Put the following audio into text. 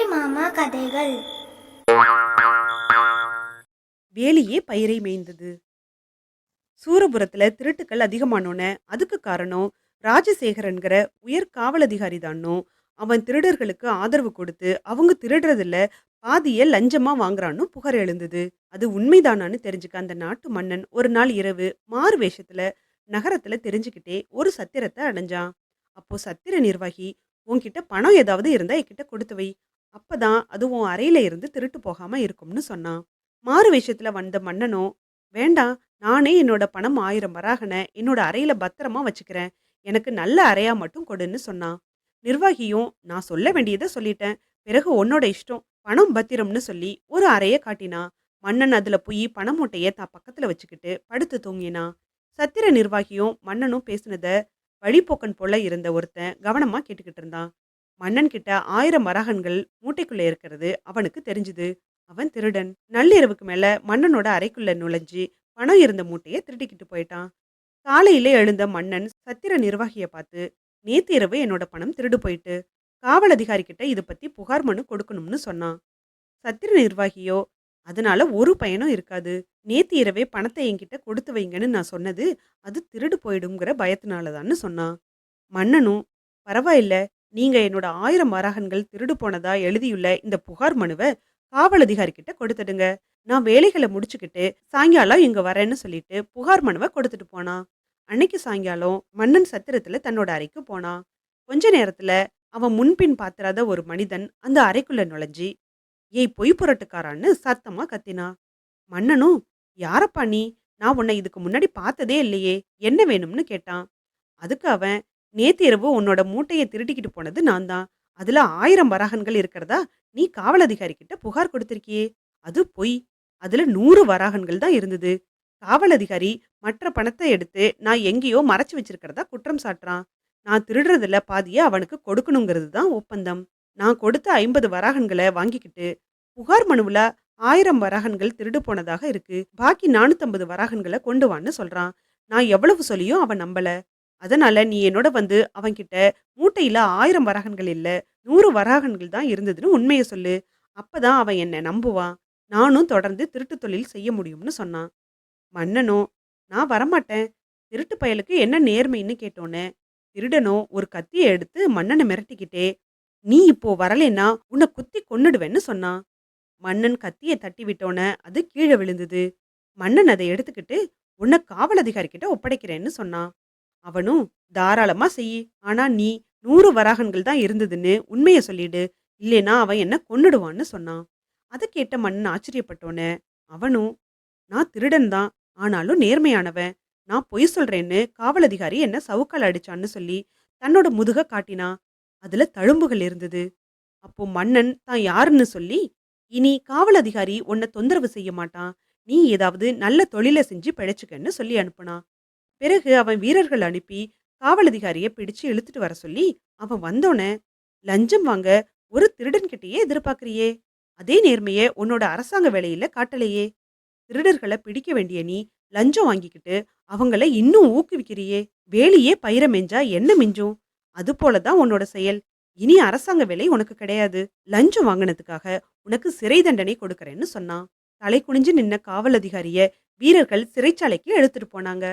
வேலி மாமா கதைகள். வேலியே பயிரை மேய்ந்தது. சூரபுரத்துல திருட்டுக்கள் அதிகமானோன அதுக்கு காரணம் ராஜசேகரன்கிற உயர் காவல் அதிகாரி தானோ. அவன் திருடர்களுக்கு ஆதரவு கொடுத்து அவங்க திருடுறதுல பாதிய லஞ்சமா வாங்குறான்னு புகார் எழுந்தது. அது உண்மைதானான்னு தெரிஞ்சுக்க அந்த நாட்டு மன்னன் ஒரு நாள் இரவு மாறு வேஷத்துல நகரத்துல தெரிஞ்சுக்கிட்டே ஒரு சத்திரத்தை அடைஞ்சான். அப்போ சத்திர நிர்வாகி உன்கிட்ட பணம் ஏதாவது இருந்தா என்கிட்ட கொடுத்து வை. அப்பதான் அது உன் அறையில இருந்து திருட்டு போகாம இருக்கும்னு சொன்னான். மாறு விஷயத்துல வந்த மன்னனோ வேண்டாம் நானே என்னோட பணம் ஆயிரம் வராகனை என்னோட அறையில பத்திரமா வச்சுக்கிறேன். எனக்கு நல்ல அறையா மட்டும் கொடுன்னு சொன்னான். நிர்வாகியும் நான் சொல்ல வேண்டியதை சொல்லிட்டேன். பிறகு உன்னோட இஷ்டம். பணம் பத்திரம்னு சொல்லி ஒரு அறைய காட்டினா மன்னன் அதுல போய் பண மூட்டைய தான் பக்கத்துல வச்சுக்கிட்டு படுத்து தூங்கினான். சத்திர நிர்வாகியும் மன்னனும் பேசினத வழிப்போக்கன் போல இருந்த ஒருத்தன் கவனமா கேட்டுக்கிட்டு இருந்தான். மன்னன் கிட்ட ஆயிரம் வராகன்கள் மூட்டைக்குள்ள இருக்கிறது அவனுக்கு தெரிஞ்சுது. அவன் திருடன். நள்ளிரவுக்கு மேல மன்னனோட அறைக்குள்ள நுழைஞ்சி பணம் இருந்த மூட்டையை திருடிக்கிட்டு போயிட்டான். காலையில எழுந்த மன்னன் சத்திர நிர்வாகியை பார்த்து நேத்து இரவு என்னோட பணம் திருடு போயிட்டு காவல் அதிகாரி கிட்ட இதை பத்தி புகார் மனு கொடுக்கணும்னு சொன்னான். சத்திர நிர்வாகியோ அதனால ஒரு பயனும் இருக்காது. நேத்து இரவே பணத்தை என்கிட்ட கொடுத்து வைங்கன்னு நான் சொன்னது அது திருடு போயிடுங்கிற பயத்தினாலதான்னு சொன்னான். மன்னனும் பரவாயில்ல நீங்க என்னோட ஆயிரம் வராகன்கள் திருடு போனதா எழுதியுள்ள இந்த புகார் மனுவை காவல் அதிகாரி கிட்ட கொடுத்துடுங்க. நான் வேலைகளை முடிச்சுக்கிட்டு சாயங்காலம் இங்க வரேன்னு சொல்லிட்டு புகார் மனுவை கொடுத்துட்டு போனான் அன்னைக்கு சாயங்காலம் மன்னன் சத்திரத்துல தன்னோட அறைக்கு போனான் கொஞ்ச நேரத்துல அவன் முன்பின் பாத்திராத ஒரு மனிதன் அந்த அறைக்குள்ள நுழைஞ்சி ஏய் பொய் புரட்டுக்காரான்னு சத்தமா கத்தினா. மன்னனும் யாரப்பா நீ? நான் உன்னை இதுக்கு முன்னாடி பார்த்ததே இல்லையே. என்ன வேணும்னு கேட்டான். அதுக்கு அவன் நேத்து இரவு உன்னோட மூட்டையை திருட்டிக்கிட்டு போனது நான் தான் அதுல ஆயிரம் வராகன்கள் இருக்கிறதா? நீ காவல் அதிகாரி கிட்ட புகார் கொடுத்திருக்கியே. அது பொய். அதுல நூறு வராகன்கள் தான் இருந்தது. காவல் அதிகாரி மற்ற பணத்தை எடுத்து நான் எங்கேயோ மறைச்சு வச்சிருக்கிறதா குற்றம் சாட்டுறான். நான் திருடுறதுல பாதியை அவனுக்கு கொடுக்கணுங்கிறது தான் ஒப்பந்தம். நான் கொடுத்த ஐம்பது வராகன்களை வாங்கிக்கிட்டு புகார் மனுவில் ஆயிரம் வராகன்கள் திருடு போனதாக இருக்கு. பாக்கி நானூத்தம்பது வராகன்களை கொண்டு வான்னு சொல்றான். நான் எவ்வளவு சொல்லியும் அவன் நம்பல. அதனால நீ என்னோட வந்து அவன்கிட்ட மூட்டையில் ஆயிரம் வராகன்கள் இல்லை நூறு வராகன்கள் தான் இருந்ததுன்னு உண்மையை சொல்லு. அப்பதான் அவன் என்னை நம்புவான் நானும் தொடர்ந்து திருட்டு தொழில் செய்ய முடியும்னு சொன்னான். மன்னனோ நான் வரமாட்டேன். திருட்டு பயலுக்கு என்ன நேர்மைன்னு கேட்டோன்னே திருடனோ ஒரு கத்தியை எடுத்து மன்னனை மிரட்டிக்கிட்டே நீ இப்போ வரலேன்னா உன்னை குத்தி கொன்னுடுவேன்னு சொன்னான். மன்னன் கத்தியை தட்டி விட்டோன்னே அது கீழே விழுந்தது. மன்னன் அதை எடுத்துக்கிட்டு உன்னை காவல் அதிகாரிக்கிட்ட ஒப்படைக்கிறேன்னு சொன்னான். அவனும் தாராளமா செய். ஆனா நீ நூறு வராகன்கள் தான் இருந்ததுன்னு உண்மையை சொல்லிடு. இல்லைனா அவன் என்ன கொன்னுடுவான்னு சொன்னான். அதை கேட்ட மன்னன் ஆச்சரியப்பட்டோன்னு அவனும் நான் திருடன் தான். ஆனாலும் நேர்மையானவன். நான் பொய் சொல்றேன்னு காவல் அதிகாரி என்ன சவுக்கால் அடிச்சான்னு சொல்லி தன்னோட முதுக காட்டினா. அதுல தழும்புகள் இருந்தது. அப்போ மன்னன் தான் யாருன்னு சொல்லி இனி காவல் அதிகாரி உன்னை தொந்தரவு செய்ய மாட்டான். நீ ஏதாவது நல்ல தொழிலை செஞ்சு பிழைச்சுக்கன்னு சொல்லி அனுப்புனான். பிறகு அவன் வீரர்கள் அனுப்பி காவல் அதிகாரியை பிடிச்சு இழுத்துட்டு வர சொல்லி அவன் வந்தோன்னே லஞ்சம் வாங்க ஒரு திருடன்கிட்டயே எதிர்பார்க்கிறியே. அதே நேர்மையை உன்னோட அரசாங்க வேலையில காட்டலையே. திருடர்களை பிடிக்க வேண்டிய நீ லஞ்சம் வாங்கிக்கிட்டு அவங்கள இன்னும் ஊக்குவிக்கிறியே. வேலையே பயிர மெஞ்சா என்ன மிஞ்சும்? அது போலதான் உன்னோட செயல். இனி அரசாங்க வேலை உனக்கு கிடையாது. லஞ்சம் வாங்கினதுக்காக உனக்கு சிறை தண்டனை கொடுக்கறேன்னு சொன்னான். தலை குனிஞ்சு நின்ன காவல் அதிகாரிய வீரர்கள் சிறைச்சாலைக்கு எடுத்துட்டு போனாங்க.